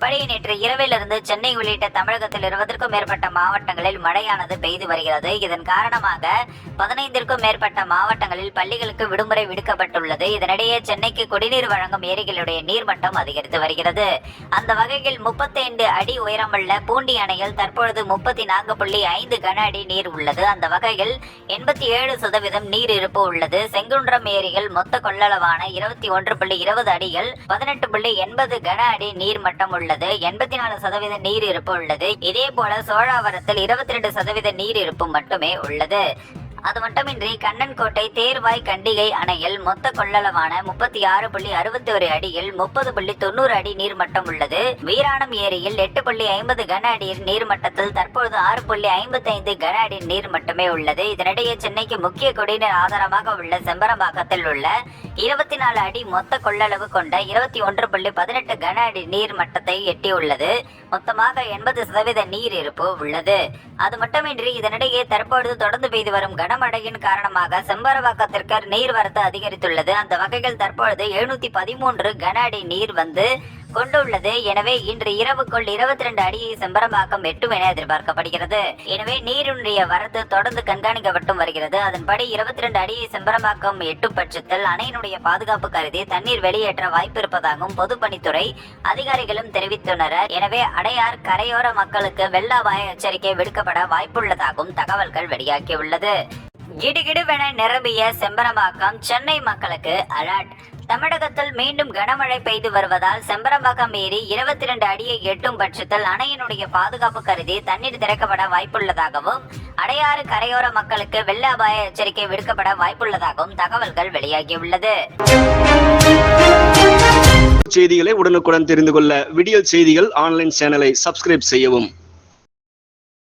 இதன்படி நேற்று இரவிலிருந்து சென்னை உள்ளிட்ட தமிழகத்தில் இருபதற்கும் மேற்பட்ட மாவட்டங்களில் மழையானது பெய்து வருகிறது. இதன் காரணமாக பதினைந்திற்கும் மேற்பட்ட மாவட்டங்களில் பள்ளிகளுக்கு விடுமுறை விடுக்கப்பட்டுள்ளது. இதனிடையே சென்னைக்கு குடிநீர் வழங்கும் ஏரிகளுடைய நீர்மட்டம் அதிகரித்து வருகிறது. அந்த வகையில் முப்பத்தைந்து அடி உயரமுள்ள பூண்டி அணையில் தற்பொழுது முப்பத்தி நான்கு புள்ளி ஐந்து கன அடி நீர் உள்ளது. அந்த வகையில் எண்பத்தி ஏழு சதவீதம் நீர் இருப்பு உள்ளது. செங்குன்றம் ஏரியில் மொத்த கொள்ளளவான இருபத்தி ஒன்று புள்ளி இருபது அடியில் பதினெட்டு புள்ளி எண்பது கன அடி நீர் மட்டம் உள்ளது எண்பத்தி நாலு சதவீத நீர் இருப்பு உள்ளது. இதே போல சோழாவரத்தில் இருபத்தி ரெண்டு சதவீத நீர் இருப்பு மட்டுமே உள்ளது. அது மட்டுமின்றி கண்ணன்கோட்டை தேர்வாய் கண்டிகை அணையில் மொத்த கொள்ளளவான முப்பத்தி ஆறு புள்ளி அறுபத்தி ஒரு அடியில் முப்பது புள்ளி தொண்ணூறு அடி நீர்மட்டம் உள்ளது. வீராணம் ஏரியில் எட்டு புள்ளி ஐம்பது கன அடி நீர்மட்டத்தில் தற்பொழுது ஆறு புள்ளி ஐம்பத்தி ஐந்து கன அடி நீர் மட்டுமே உள்ளது. இதனிடையே சென்னைக்கு முக்கிய குடிநீர் ஆதாரமாக உள்ள செம்பரம்பாக்கத்தில் உள்ள இருபத்தி நாலு அடி மொத்த கொள்ளளவு கொண்ட இருபத்தி ஒன்று புள்ளி பதினெட்டு கன அடி நீர் மட்டத்தை எட்டியுள்ளது. மொத்தமாக எண்பது சதவீத நீர் இருப்பு உள்ளது. அது மட்டுமின்றி இதனிடையே தற்பொழுது தொடர்ந்து பெய்து வரும் கனமழையின் காரணமாக செம்பரவாக்கத்திற்கு நீர்வரத்து அதிகரித்துள்ளது. அந்த வகையில் தற்பொழுது எழுநூத்தி பதிமூன்று கன அடி நீர் வந்து கொண்டுள்ளது. எனவே இன்று இரவுக்குள் இருபத்தி ரெண்டு அடியை செம்பரம்பாக்கம் எட்டும் என எதிர்பார்க்கப்படுகிறது. எனவே நீரினுடைய வரத்து தொடர்ந்து கண்காணிக்கப்பட்டும் வருகிறது. அதன்படி இருபத்தி ரெண்டு அடியை செம்பரம்பாக்கம் எட்டும் பட்சத்தில் அணையினுடைய பாதுகாப்பு கருதி தண்ணீர் வெளியேற்ற வாய்ப்பு இருப்பதாகவும் பொதுப்பணித்துறை அதிகாரிகளும் தெரிவித்துள்ளனர். எனவே அடையார் கரையோர மக்களுக்கு வெள்ள அபாய எச்சரிக்கை விடுக்கப்பட வாய்ப்புள்ளதாகவும் தகவல்கள் வெளியாகியுள்ளது. கிடுகிடுவென நிரம்பிய செம்பரம்பாக்கம் சென்னை மக்களுக்கு அலர்ட். தமிழகத்தில் மீண்டும் கனமழை பெய்து வருவதால் செம்பரம்பாக்கம் ஏரி இருபத்தி ரெண்டு அடியை எட்டும் பட்சத்தில் அணையினுடைய பாதுகாப்பு கருதி தண்ணீர் திறக்கப்பட வாய்ப்புள்ளதாகவும் அடையாறு கரையோர மக்களுக்கு வெள்ள அபாய எச்சரிக்கை விடுக்கப்பட வாய்ப்புள்ளதாகவும் தகவல்கள் வெளியாகியுள்ளது. செய்திகளை உடனுக்குடன் தெரிந்து கொள்ள விடியல் செய்திகள் ஆன்லைன் சேனலை சப்ஸ்கிரைப் செய்யவும்.